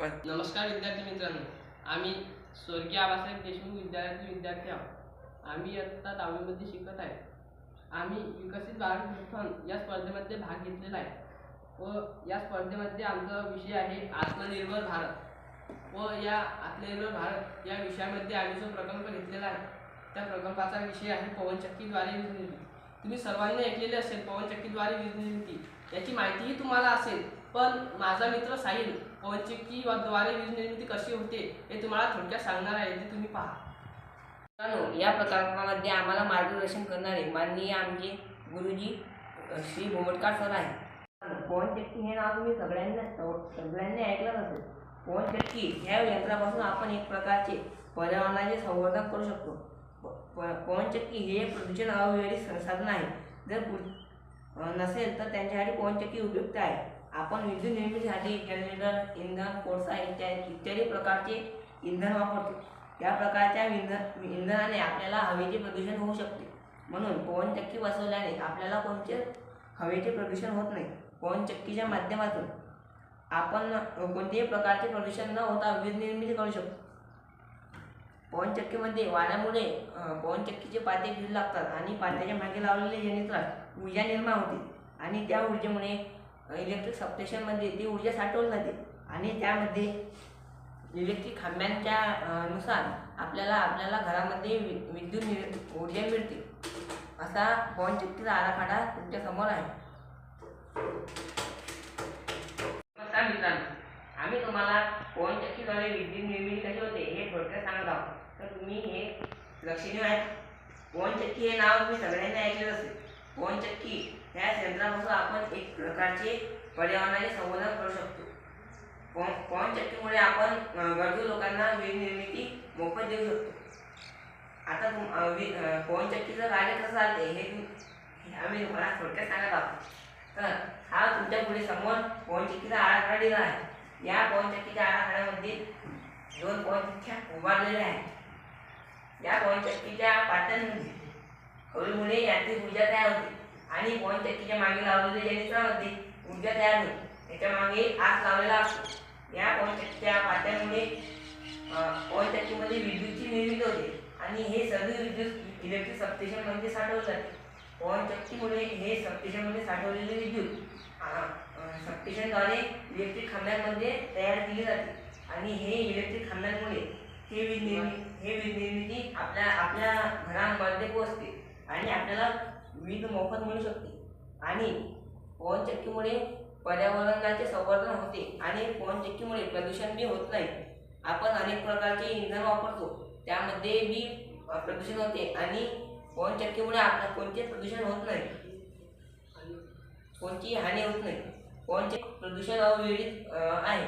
नमस्कार विद्यार्थी मित्रांनो. आम्ही स्वर्गीय आबासाहेब देशमुख विद्यालयातील विद्यार्थी आहोत. आम्ही आत्ता दहावीमध्ये शिकत आहे. आम्ही विकसित भारत मॅरेथॉन या स्पर्धेमध्ये भाग घेतलेला आहे. व या स्पर्धेमध्ये आमचा विषय आहे आत्मनिर्भर भारत. व या आत्मनिर्भर भारत या विषयामध्ये आम्ही जो प्रकल्प घेतलेला आहे त्या प्रकल्पाचा विषय आहे पवनचक्कीद्वारे वीज निर्मिती. तुम्ही सर्वांनी ऐकलेले असेल पवनचक्कीद्वारे वीज निर्मिती. याची माहितीही तुम्हाला असेल. पण माझा मित्र साहिल पवनचक्की द्वारे वीज निर्मिती कशी होते हे तुम्हाला थोडक्यात सांगणार आहे ते तुम्ही पहा. मित्रांनो या प्रकल्पामध्ये आम्हाला मार्गदर्शन करणारे माननीय आमचे गुरुजी श्री भोमटकार सर आहे पवनचक्की हे नाव तुम्ही सगळ्यांना सगळ्यांनी ऐकलंच असेल. पवनचक्की ह्या यंत्रापासून आपण एक प्रकारचे पर्यावरणाचे संवर्धन करू शकतो. प- प- पवनचक्की हे एक प्रदूषण अविवाहित संसाधन आहे. जर नसेल तर त्यांच्यासाठी पवनचक्की उपयुक्त आहे. आपण विद्युत निर्मितीसाठी जनरेटर इंधन कोळसा इत्यादी इत्यादी प्रकारचे इंधन वापरतो. या प्रकारच्या इंधन इंधनाने आपल्याला हवेचे प्रदूषण होऊ शकते. म्हणून पवनचक्की बसवल्याने आपल्याला कोणते? हवेचे प्रदूषण होत नाही. पवनचक्कीच्या माध्यमातून आपण कोणत्याही प्रकारचे प्रदूषण न होता वीज निर्मिती करू शकतो. पवनचक्कीमध्ये वाऱ्यामुळे पवनचक्कीचे पाते फिरू लागतात आणि पात्याच्या मागे लावलेले यंत्रात ऊर्जा निर्माण होते. आणि त्या ऊर्जेमुळे इलेक्ट्रिक सबस्टेशनमध्ये ती ऊर्जा साठवून जाते आणि त्यामध्ये इलेक्ट्रिक खांब्यांच्या नुसार आपल्याला आपल्याला घरामध्ये वि विद्युत ऊर्जा मिळते. असा पवनचक्कीचा आराखडा तुमच्यासमोर आहे. नमस्कार मित्रांनो आम्ही तुम्हाला पवनचक्कीद्वारे विद्युत निर्मिती कशी होते हे थोडक्यात सांगत आहोत. तर तुम्ही हे लक्षणीय आहे. पवनचक्की हे नाव तुम्ही सगळ्यांनी ऐकलेलं असेल. पवनचक्की ह्या यंत्रापासून आपण एक प्रकारचे पर्यावरणाचे संवर्धन करू शकतो. पवन पवनचक्कीमुळे आपण गरजू लोकांना वीज निर्मिती मोफत देऊ शकतो. आता तुम पवनचक्कीचं कार्य कसं चालते हे आम्ही तुम्हाला थोडक्यात सांगत आहोत. तर हा तुमच्यापुढे समोर पवनचक्कीचा आराखडा दिला आहे. या पवनचक्कीच्या आराखड्यामध्ये दोन पवनचक्क्या उभारलेल्या आहेत. या पवनचक्कीच्या पातळीमध्ये हवेमुळे यांत्रिक ऊर्जा तयार होते. आणि पवनचक्कीच्या मागे लावलेल्या यंत्रामध्ये ऊर्जा तयार होते त्याच्यामागे आग लावलेला असतो. या पॉईंट चक्कीच्या पात्यामुळे अं, चक्कीमध्ये विद्युतची निर्मिती होते. आणि हे सर्व विद्युत इलेक्ट्रिक सबस्टेशनमध्ये साठवले जाते. पवनचक्कीमुळे हे सबस्टेशनमध्ये साठवलेले विद्युत सबस्टेशनद्वारे इलेक्ट्रिक खांब्यांमध्ये तयार केली जाते. आणि हे इलेक्ट्रिक खांब्यांमुळे हे वीज निर्मिती हे वीज निर्मिती आपल्या आपल्या घरांमध्ये पोहोचते. आणि आपल्याला वीज मोफत मिळू शकते. आणि पवनचक्कीमुळे पर्यावरणाचे संवर्धन होते आणि पवनचक्कीमुळे प्रदूषण बी होत नाही. आपण अनेक प्रकारचे इंधन वापरतो त्यामध्ये बी प्रदूषण होते आणि पवनचक्कीमुळे आपलं कोणते प्रदूषण होत नाही. कोणतीही हानी होत नाही. पवनचक्की प्रदूषण अविरहित आहे.